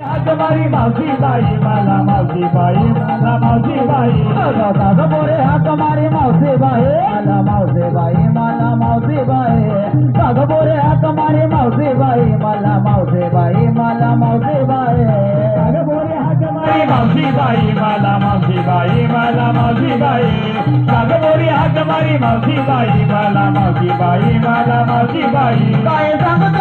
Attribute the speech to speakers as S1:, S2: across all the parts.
S1: हातमारी मावशी बाई मला मावशी बाई मला मावशी बाई. दादा बोरे हातमारी मावशी बाई. मला मावशी बाई मला मावशी बाई. दादा बोरे हातमारी मावशी बाई. मला मावशी बाई मला मावशी बाई. दादा बोरे हातमारी मावशी बाई. मला मावशी बाई मला मावशी बाई. दादा बोरे हातमारी मावशी बाई. मला मावशी बाई मला मावशी बाई. काय सांगतो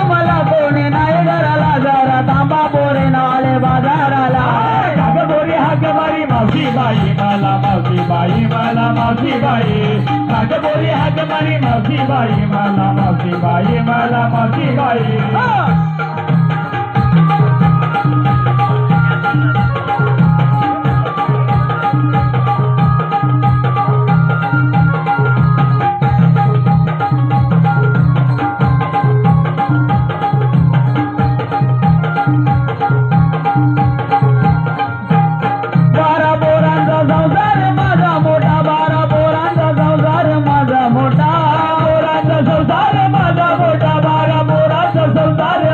S1: मला मावशी बाई मला मावशी बाई. नाग बोली हात मारी मावशी बाई मला मावशी बाई मला मावशी बाई.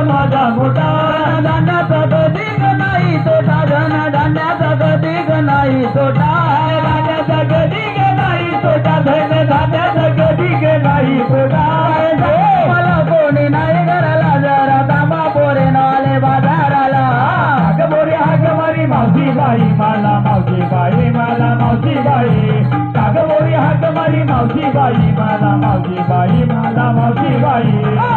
S1: माझा मोठा दांड्याचा कधी नाही तोटा धन दांड्याचा कधी नाही तोटा दांड्याचा कधी नाही तोटा धन दांड्याचा कधी नाही तोटा मला कोणी नाही घराला जरा दामा पोरे नाले बाजाराला. हाक बोरे हाक मारी मावशी बाई मला मावशी बाई मला मावशी बाई. हाक बोरी हाक मारी मावशी बाई मला मावशी बाई मला मावशी बाई.